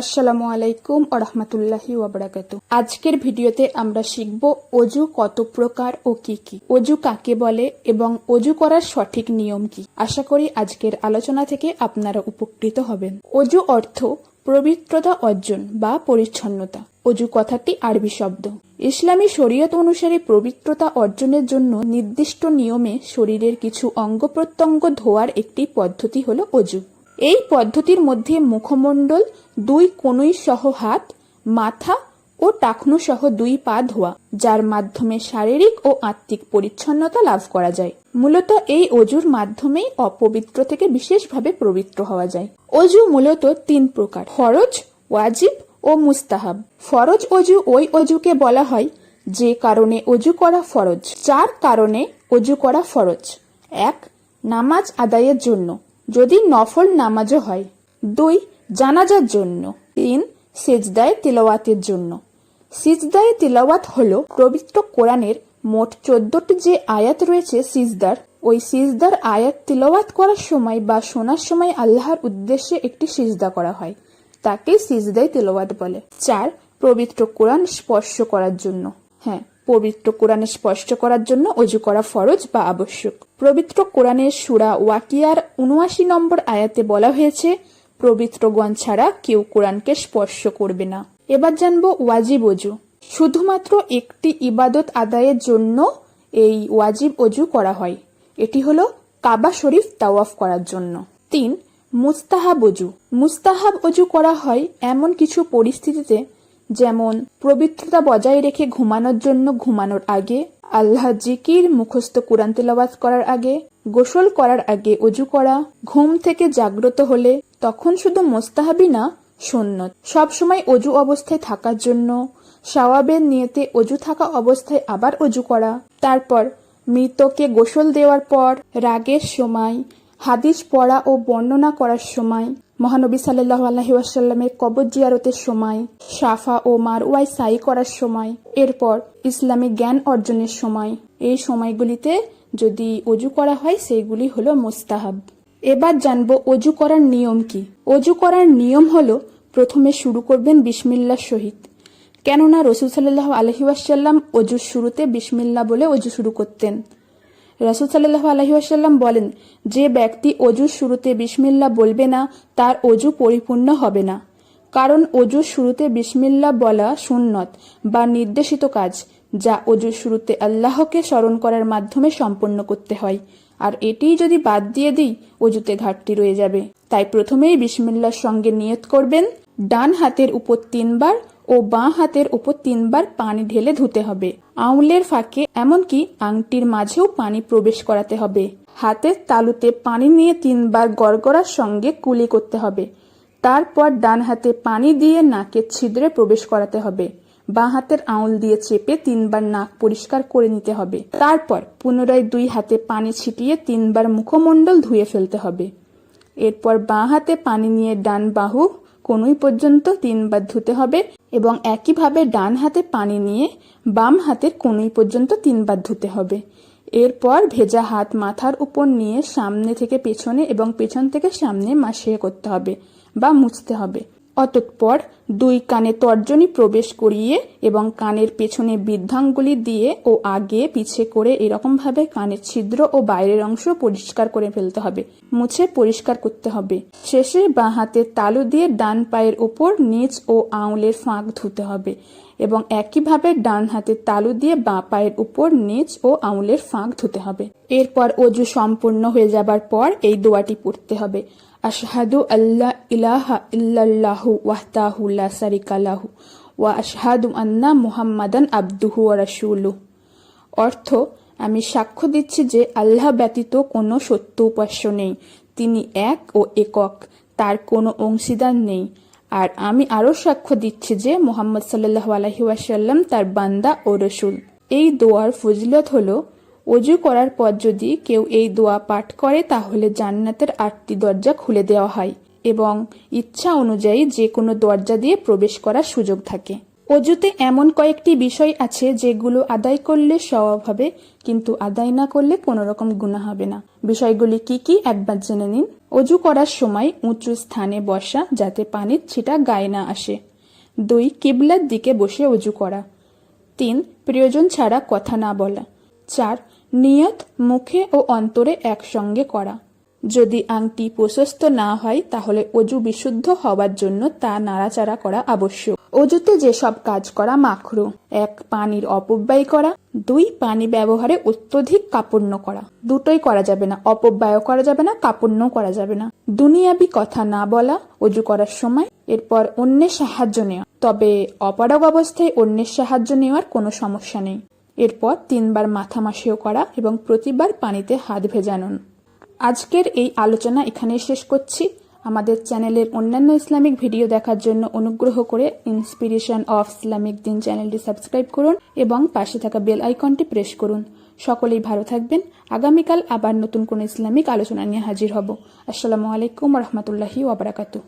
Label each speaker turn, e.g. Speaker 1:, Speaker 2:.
Speaker 1: আসসালামু আলাইকুম আরহামতুল্লাহি ওয়াবারাকাতু আজকের ভিডিওতে আমরা শিখব অজু কত প্রকার ও কি কি। অজু কাকে বলে এবং অজু করার সঠিক নিয়ম কি? আশা করি আজকের আলোচনা থেকে আপনারা উপকৃত হবেন। অজু অর্থ পবিত্রতা অর্জন বা পরিচ্ছন্নতা। অজু কথাটি আরবি শব্দ। ইসলামী শরীয়ত অনুসারে পবিত্রতা অর্জনের জন্য নির্দিষ্ট নিয়মে শরীরের কিছু অঙ্গ প্রত্যঙ্গ ধোয়ার একটি পদ্ধতি হলো অজু। এই পদ্ধতির মধ্যে মুখমণ্ডল, দুই কনুই সহ হাত, মাথা ও টাকনু সহ দুই পা ধোয়া, যার মাধ্যমে শারীরিক ও আত্মিক পরিচ্ছন্নতা লাভ করা যায়। মূলত এই অজুর মাধ্যমেই অপবিত্র থেকে বিশেষভাবে পবিত্র হওয়া যায়। অজু মূলত তিন প্রকার, ফরজ, ওয়াজিব ও মুস্তাহাব। ফরজ অজু ওই অজুকে বলা হয় যে কারণে অজু করা ফরজ চার কারণে অজু করা ফরজ। এক, নামাজ আদায়ের জন্য। যদি নফল নামাজও হয়। দুই, জানাজার জন্য। তিন, সেজদায় তিলাওয়াতের জন্য। সিজদায় তিলাওয়াত হল পবিত্র কোরআনের মোট চোদ্দটি যে আয়াত রয়েছে সিজদার, ওই সিজদার আয়াত তিলাওয়াত করার সময় বা শোনার সময় আল্লাহর উদ্দেশ্যে একটি সিজদা করা হয়। তাকে সিজদায় তিলাওয়াত বলে। চার, পবিত্র কোরআন স্পর্শ করার জন্য। হ্যাঁ পবিত্র কোরআনে স্পষ্ট করার জন্য অজু করা ফরজ বা আবশ্যক। পবিত্র কোরআনের সুরা ওয়াকিয়ার উনআশি নম্বর আয়াতে বলা হয়েছে, পবিত্রগণ ছাড়া কেউ কোরআনকে স্পর্শ করবে না। এবার জানব ওয়াজিব অজু। শুধুমাত্র একটি ইবাদত আদায়ের জন্য এই ওয়াজিব অজু করা হয়। এটি হলো কাবা শরীফ তাওয়াফ করার জন্য। তিন, মুস্তাহাব অজু। মুস্তাহাব অজু করা হয় এমন কিছু পরিস্থিতিতে যেমন, পবিত্রতা বজায় রেখে ঘুমানোর জন্য ঘুমানোর আগে, আল্লাহ জিকির মুখস্থ কোরআন তেলাওয়াত করার আগে, গোসল করার আগে অজু করা, ঘুম থেকে জাগ্রত হলে তখন শুধু মোস্তাহাবি না, সুন্নত। সবসময় অজু অবস্থায় থাকার জন্য, সওয়াবের নিয়েতে অজু থাকা অবস্থায় আবার অজু করা। তারপর, মৃতকে গোসল দেওয়ার পর, রাগের সময়, হাদিস পড়া ও বর্ণনা করার সময় মহানবী সাল্লাহ আলহি ওয়াসাল্লামের কবর জিয়ারতের সময় সাফা ও মারওয়াই সাই করার সময়, এরপর ইসলামী জ্ঞান অর্জনের সময়। এই সময়গুলিতে যদি অজু করা হয়, সেইগুলি হলো মোস্তাহাব। এবার জানব অজু করার নিয়ম কি। অজু করার নিয়ম হলো, প্রথমে শুরু করবেন বিসমিল্লার সহিত কেননা রসুল সাল্লাহ আলহি ওয়াসাল্লাম অজুর শুরুতে বিসমিল্লা বলে অজু শুরু করতেন। রাসুল সাল্লাহ আলহিহাসাল্লাম বলেন, যে ব্যক্তি অজুর শুরুতে বিসমিল্লা বলবে না, তার অজু পরিপূর্ণ হবে না। কারণ অজুর শুরুতে বিসমিল্লা বলা সুন্নত বা নির্দেশিত কাজ, যা অজুর শুরুতে আল্লাহকে স্মরণ করার মাধ্যমে সম্পন্ন করতে হয়। আর এটিই যদি বাদ দিয়ে দিই, অজুতে ঘাটতি রয়ে যাবে। তাই প্রথমেই বিসমিল্লার সঙ্গে নিয়ত করবেন। ডান হাতের উপর তিনবার ও বাঁ হাতের উপর তিনবার পানি ঢেলে ধুতে হবে। আউলের ফাঁকে, এমনকি আংটির মাঝেও পানি প্রবেশ করাতে হবে। হাতের তালুতে পানি নিয়ে তিনবার গড়গড়ার সঙ্গে কুলি করতে হবে। তারপর ডান হাতে পানি দিয়ে নাকের ছিদ্রে প্রবেশ করাতে হবে। বাঁ হাতের আউল দিয়ে চেপে তিনবার নাক পরিষ্কার করে নিতে হবে। তারপর পুনরায় দুই হাতে পানি ছিটিয়ে তিনবার মুখমণ্ডল ধুয়ে ফেলতে হবে। এরপর বাঁ হাতে পানি নিয়ে ডান বাহু কনুই পর্যন্ত তিনবার ধুতে হবে এবং একইভাবে ডান হাতে পানি নিয়ে বাম হাতের কনুই পর্যন্ত তিনবার ধুতে হবে। এরপর ভেজা হাত মাথার উপর নিয়ে সামনে থেকে পেছনে এবং পেছন থেকে সামনে মাসিয়ে করতে হবে বা মুছতে হবে। অতঃপর দুই কানে তর্জনী প্রবেশ করিয়ে এবং কানের পেছনে বৃদ্ধাঙ্গুলি দিয়ে ও আগে পিছে করে এরকমভাবে কানের ছিদ্র ও বাইরের অংশ পরিষ্কার করে ফেলতে হবে, মুছে পরিষ্কার করতে হবে। শেষে বাঁ হাতের তালু দিয়ে ডান পায়ের ওপর নিচ ও আঙুলের ফাঁক ধুতে হবে এবং একইভাবে ডান হাতের তালু দিয়ে বাঁ পায়ের উপর নিচ ও আঙুলের ফাঁক ধুতে হবে। এরপর অজু সম্পূর্ণ হয়ে যাবার পর এই দোয়াটি পড়তে হবে। আশহাদু আল্লাহ ইলাহা ইল্লাল্লাহু ওয়াহদাহু লা শারিকা লাহু ওয়া আশহাদু আন্না মুহাম্মাদান আবদুহু ওয়া রাসূলুহু। অর্থ, আমি সাক্ষ্য দিচ্ছি যে আল্লাহ ব্যতীত কোনো সত্য উপাস্য নেই। তিনি এক ও একক, তার কোনো অংশীদার নেই। আর আমি আরও সাক্ষ্য দিচ্ছি যে মোহাম্মদ সাল্লাহ আলহি ওয়াসাল্লাম তার বান্দা ও রসুল। এই দোয়ার ফজিলত হলো অজু করার পর যদি কেউ এই দোয়া পাঠ করে, তাহলে জান্নাতের আটটি দরজা খুলে দেওয়া হয় এবং ইচ্ছা অনুযায়ী যে কোনো দরজা দিয়ে প্রবেশ করার সুযোগ থাকে। অজুতে এমন কয়েকটি বিষয় আছে যেগুলো আদায় করলে স্বভাব হবে, কিন্তু আদায় না করলে কোনো রকম গুণা হবে না। বিষয়গুলি কি কি একবার জেনে নিন। অজু করার সময় উঁচু স্থানে বসা যাতে পানির ছিটা গায়ে না আসে। দুই, কিবলার দিকে বসে অজু করা। তিন, প্রয়োজন ছাড়া কথা না বলা। চার নিয়ত মুখে ও অন্তরে একসঙ্গে করা। যদি আংটি প্রশস্ত না হয়, তাহলে অজু বিশুদ্ধ হওয়ার জন্য তা নাড়াচাড়া করা আবশ্যক। অজুতে যেসব কাজ করা মাখরু, এক পানির অপব্যয় করা, দুই পানি ব্যবহারে অত্যধিক কাপড় করা। দুটোই করা যাবে না অপব্যয় করা যাবে না কাপড় করা যাবে না। দুনিয়াবি কথা না বলা, অজু করার সময় এরপর অন্যের সাহায্য নেওয়া। তবে অপারগ অবস্থায় অন্যের সাহায্য নেওয়ার কোনো সমস্যা নেই। এরপর তিনবার মাথা মাসেও করা এবং প্রতিবার পানিতে হাত ভেজানুন আজকের এই আলোচনা এখানে শেষ করছি। আমাদের চ্যানেলের অন্যান্য ইসলামিক ভিডিও দেখার জন্য অনুগ্রহ করে ইন্সপিরেশন অফ ইসলামিক দিন চ্যানেলটি সাবস্ক্রাইব করুন এবং পাশে থাকা বেল আইকনটি প্রেস করুন। সকলেই ভালো থাকবেন। আগামীকাল আবার নতুন কোনো ইসলামিক আলোচনা নিয়ে হাজির হব। আসসালামু আলাইকুম রহমতুল্লাহি ওবরাকাতু